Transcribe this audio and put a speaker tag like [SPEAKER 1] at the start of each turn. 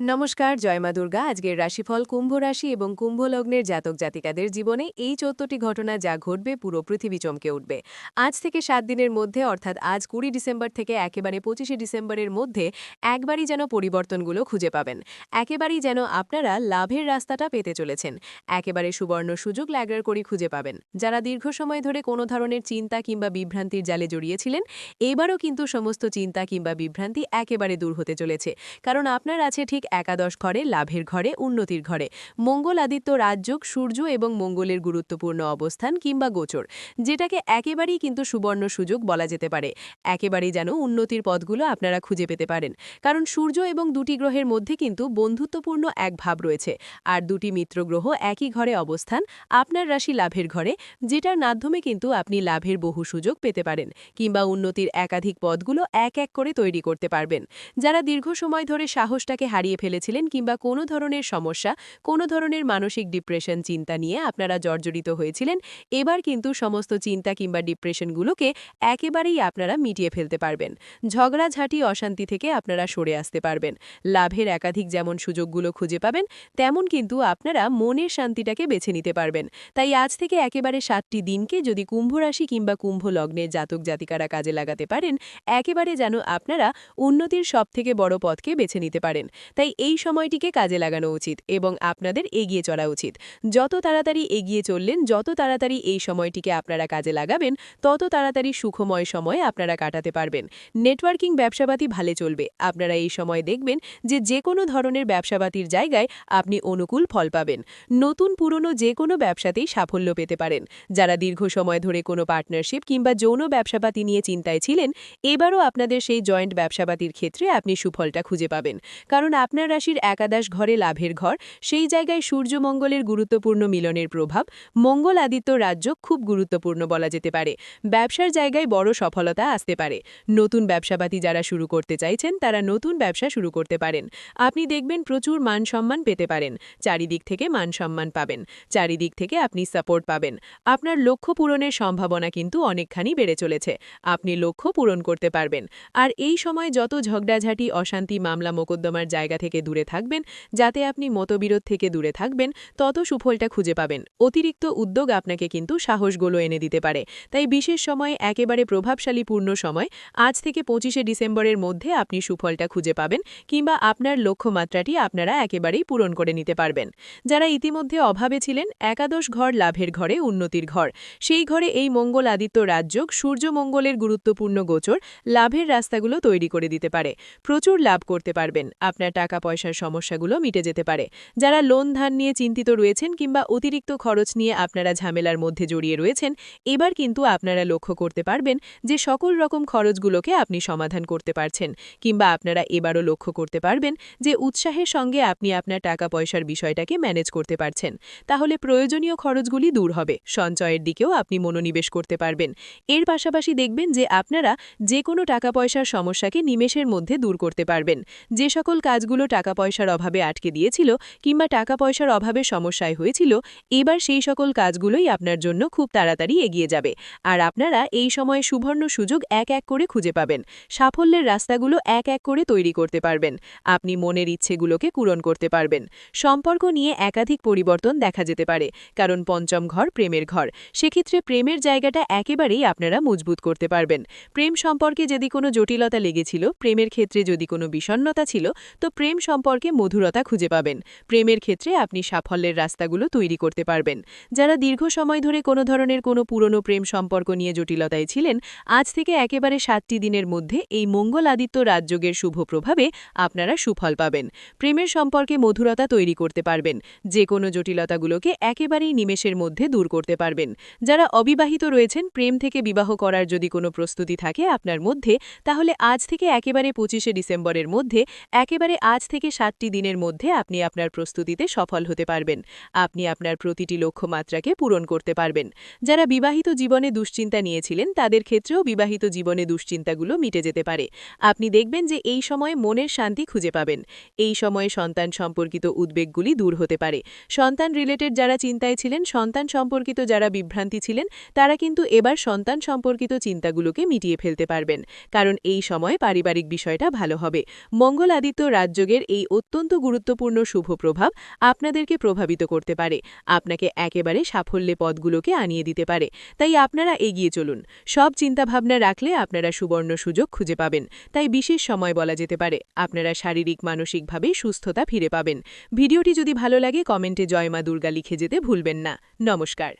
[SPEAKER 1] নমস্কার, জয় মা দুর্গা। আজকের রাশিফল কুম্ভ রাশি এবং কুম্ভ লগ্নের জাতক জাতিকাদের জীবনে এই চোদ্দটি ঘটনা যা ঘটবে পুরো পৃথিবী চমকে উঠবে। আজ থেকে সাত দিনের মধ্যে, অর্থাৎ আজ কুড়ি ডিসেম্বর থেকে একেবারে পঁচিশে ডিসেম্বরের মধ্যে, একবারই যেন পরিবর্তনগুলো খুঁজে পাবেন। একেবারেই যেন আপনারা লাভের রাস্তাটা পেতে চলেছেন। একেবারে সুবর্ণ সুযোগ ল্যাগার করি খুঁজে পাবেন। যারা দীর্ঘ সময় ধরে কোনো ধরনের চিন্তা কিংবা বিভ্রান্তির জালে জড়িয়েছিলেন, এবারও কিন্তু সমস্ত চিন্তা কিংবা বিভ্রান্তি একেবারে দূর হতে চলেছে। কারণ আপনার আছে ঠিক একাদশ ঘরে, লাভের ঘরে, উন্নতির ঘরে। মঙ্গল আদিত্য রাজযোগ, সূর্য এবং মঙ্গলের গুরুত্বপূর্ণ অবস্থান কিংবা গোচর, যেটাকে একেবারেই কিন্তু সুবর্ণ সুযোগ বলা যেতে পারে। একেবারেই যেন উন্নতির পথগুলো আপনারা খুঁজে পেতে পারেন। কারণ সূর্য এবং দুটি গ্রহের মধ্যে কিন্তু বন্ধুত্বপূর্ণ এক ভাব রয়েছে। আর দুটি মিত্র গ্রহ একই ঘরে অবস্থান, আপনার রাশি লাভের ঘরে, যেটার মাধ্যমে কিন্তু আপনি লাভের বহু সুযোগ পেতে পারেন, কিংবা উন্নতির একাধিক পদগুলো এক এক করে তৈরি করতে পারবেন। যারা দীর্ঘ সময় ধরে সাহসটাকে হারিয়ে ফেলেছিলেন কিংবা কোনো ধরনের সমস্যা, কোনো ধরনের মানসিক ডিপ্রেশন চিন্তা নিয়ে আপনারা জর্জরিত হয়েছিলেন, এবার কিন্তু সমস্ত চিন্তা কিংবা ডিপ্রেশনগুলোকে একেবারেই আপনারা মিটিয়ে ফেলতে পারবেন। ঝগড়াঝাঁটি, অশান্তি থেকে আপনারা সরে আসতে পারবেন। লাভের একাধিক যেমন সুযোগগুলো খুঁজে পাবেন, তেমন কিন্তু আপনারা মনের শান্তিটাকে বেছে নিতে পারবেন। তাই আজ থেকে একেবারে সাতটি দিনকে যদি কুম্ভ রাশি কিংবা কুম্ভ লগ্নের জাতক জাতিকারা কাজে লাগাতে পারেন, একেবারে যেন আপনারা উন্নতির সবথেকে বড় পথকে বেছে নিতে পারেন। তাই এই সময়টিকে কাজে লাগানো উচিত এবং আপনাদের এগিয়ে চলা উচিত। যত তাড়াতাড়ি এগিয়ে চললেন, যত তাড়াতাড়ি এই সময়টিকে আপনারা কাজে লাগাবেন, তত তাড়াতাড়ি সুখময় সময় আপনারা কাটাতে পারবেন। নেটওয়ার্কিং ব্যবসাপাতি ভালো চলবে। আপনারা এই সময় দেখবেন যে যে কোনো ধরনের ব্যবসাপাতির জায়গায় আপনি অনুকূল ফল পাবেন। নতুন, পুরনো যে কোনো ব্যবসাতেই সাফল্য পেতে পারেন। যারা দীর্ঘ সময় ধরে কোনো পার্টনারশিপ কিংবা যৌন ব্যবসাপাতি নিয়ে চিন্তায় ছিলেন, এবারও আপনাদের সেই জয়েন্ট ব্যবসাপাতির ক্ষেত্রে আপনি সুফলটা খুঁজে পাবেন। কারণ আপনার রাশির একাদশ ঘরে লাভের ঘর, সেই জায়গায় সূর্যমঙ্গলের গুরুত্বপূর্ণ মিলনের প্রভাব, মঙ্গল আদিত্য রাজ্য খুব গুরুত্বপূর্ণ বলা যেতে পারে। ব্যবসার জায়গায় বড় সফলতা আসতে পারে। নতুন ব্যবসাপাতি যারা শুরু করতে চাইছেন, তারা নতুন ব্যবসা শুরু করতে পারেন। আপনি দেখবেন প্রচুর মান সম্মান পেতে পারেন। চারিদিক থেকে মান সম্মান পাবেন। চারিদিক থেকে আপনি সাপোর্ট পাবেন। আপনার লক্ষ্য পূরণের সম্ভাবনা কিন্তু অনেকখানি বেড়ে চলেছে। আপনি লক্ষ্য পূরণ করতে পারবেন। আর এই সময় যত ঝগড়াঝাটি, অশান্তি মামলা মোকদ্দমার জায়গা থেকে দূরে থাকবেন, যাতে আপনি মতবিরোধ থেকে দূরে থাকবেন, তত সুফলটা খুঁজে পাবেন। অতিরিক্ত উদ্যোগ আপনাকে কিন্তু সাহসগুলো এনে দিতে পারে। তাই বিশেষ সময়ে, একেবারে প্রভাবশালী পূর্ণ সময়, আজ থেকে পঁচিশে ডিসেম্বরের মধ্যে আপনি সুফলটা খুঁজে পাবেন কিংবা আপনার লক্ষ্যমাত্রাটি আপনারা একেবারেই পূরণ করে নিতে পারবেন। যারা ইতিমধ্যে অভাবে ছিলেন, একাদশ ঘর লাভের ঘরে উন্নতির ঘর। সেই ঘরে এই মঙ্গল আদিত্য রাজযোগ সূর্যমঙ্গলের গুরুত্বপূর্ণ গোচর, লাভের রাস্তাগুলো তৈরি করে দিতে পারে। প্রচুর লাভ করতে পারবেন। আপনার টাকা পয়সার সমস্যাগুলো মিটে যেতে পারে। যারা লোন ধান নিয়ে চিন্তিত রয়েছেন কিংবা অতিরিক্ত খরচ নিয়ে আপনারা ঝামেলার মধ্যে জড়িয়ে রয়েছেন, এবার কিন্তু আপনারা লক্ষ্য করতে পারবেন যে সকল রকম খরচগুলোকে আপনি সমাধান করতে পারছেন কিংবা আপনারা এবারও লক্ষ্য করতে পারবেন যে উৎসাহের সঙ্গে আপনি আপনার টাকা পয়সার বিষয়টাকে ম্যানেজ করতে পারছেন। তাহলে প্রয়োজনীয় খরচগুলি দূর হবে, সঞ্চয়ের দিকেও আপনি মনোনিবেশ করতে পারবেন। এর পাশাপাশি দেখবেন যে আপনারা যে কোনো টাকা পয়সার সমস্যাকে নিমেষের মধ্যে দূর করতে পারবেন। যে সকল কাজগুলো টাকা পয়সার অভাবে আটকে দিয়েছিল কিংবা টাকা পয়সার অভাবে সমস্যায় হয়েছিল, এবার সেই সকল কাজগুলোই আপনার জন্য খুব তাড়াতাড়ি এগিয়ে যাবে। আর আপনারা এই সময়ে সুবর্ণ সুযোগ এক এক করে খুঁজে পাবেন। সাফল্যের রাস্তাগুলো এক এক করে তৈরি করতে পারবেন। আপনি মনের ইচ্ছেগুলোকে পূরণ করতে পারবেন। সম্পর্ক নিয়ে একাধিক পরিবর্তন দেখা যেতে পারে, কারণ পঞ্চম ঘর প্রেমের ঘর। সেক্ষেত্রে প্রেমের জায়গাটা একেবারেই আপনারা মজবুত করতে পারবেন। প্রেম সম্পর্কে যদি কোনো জটিলতা লেগেছিল, প্রেমের ক্ষেত্রে যদি কোনো বিষণ্নতা ছিল, তো প্রেম সম্পর্কে মধুরতা খুঁজে পাবেন। প্রেমের ক্ষেত্রে আপনি সাফল্যের রাস্তাগুলো তৈরি করতে পারবেন। যারা দীর্ঘ সময় ধরে কোনো ধরনের কোনো পুরনো প্রেম সম্পর্ক নিয়ে জটিলতায় ছিলেন, আজ থেকে একেবারে সাতটি দিনের মধ্যে এই মঙ্গল আদিত্য রাজযোগের শুভ প্রভাবে আপনারা সুফল পাবেন। প্রেমের সম্পর্কে মধুরতা তৈরি করতে পারবেন। যে কোনো জটিলতাগুলোকে একেবারেই নিমেষের মধ্যে দূর করতে পারবেন। যারা অবিবাহিত রয়েছেন, প্রেম থেকে বিবাহ করার যদি কোনো প্রস্তুতি থাকে আপনার মধ্যে, তাহলে আজ থেকে একেবারে পঁচিশে ডিসেম্বরের মধ্যে একেবারে আজ থেকে সাতটি দিনের মধ্যে আপনি আপনার প্রস্তুতিতে সফল হতে পারবেন। আপনি আপনার প্রতিটি লক্ষ্যমাত্রাকে পূরণ করতে পারবেন। যারা বিবাহিত জীবনে দুশ্চিন্তা নিয়েছিলেন, তাদের ক্ষেত্রেও বিবাহিত জীবনে দুশ্চিন্তাগুলো মিটে যেতে পারে। আপনি দেখবেন যে এই সময়ে মনের শান্তি খুঁজে পাবেন। এই সময়ে সন্তান সম্পর্কিত উদ্বেগগুলি দূর হতে পারে। সন্তান রিলেটেড যারা চিন্তায় ছিলেন, সন্তান সম্পর্কিত যারা বিভ্রান্তি ছিলেন, তারা কিন্তু এবার সন্তান সম্পর্কিত চিন্তাগুলোকে মিটিয়ে ফেলতে পারবেন। কারণ এই সময়ে পারিবারিক বিষয়টা ভালো হবে। মঙ্গল আদিত্য রাজ্য রাজযোগের এই অত্যন্ত গুরুত্বপূর্ণ শুভ প্রভাব আপনাদেরকে প্রভাবিত করতে পারে। আপনাকে একেবারে সাফল্যে পদগুলোকে আনিয়ে দিতে পারে। তাই আপনারা এগিয়ে চলুন। সব চিন্তাভাবনা রাখলে আপনারা সুবর্ণ সুযোগ খুঁজে পাবেন। তাই বিশেষ সময় বলা যেতে পারে। আপনারা শারীরিক, মানসিকভাবে সুস্থতা ফিরে পাবেন। ভিডিওটি যদি ভালো লাগে, কমেন্টে জয় মা দুর্গা লিখে যেতে ভুলবেন না। নমস্কার।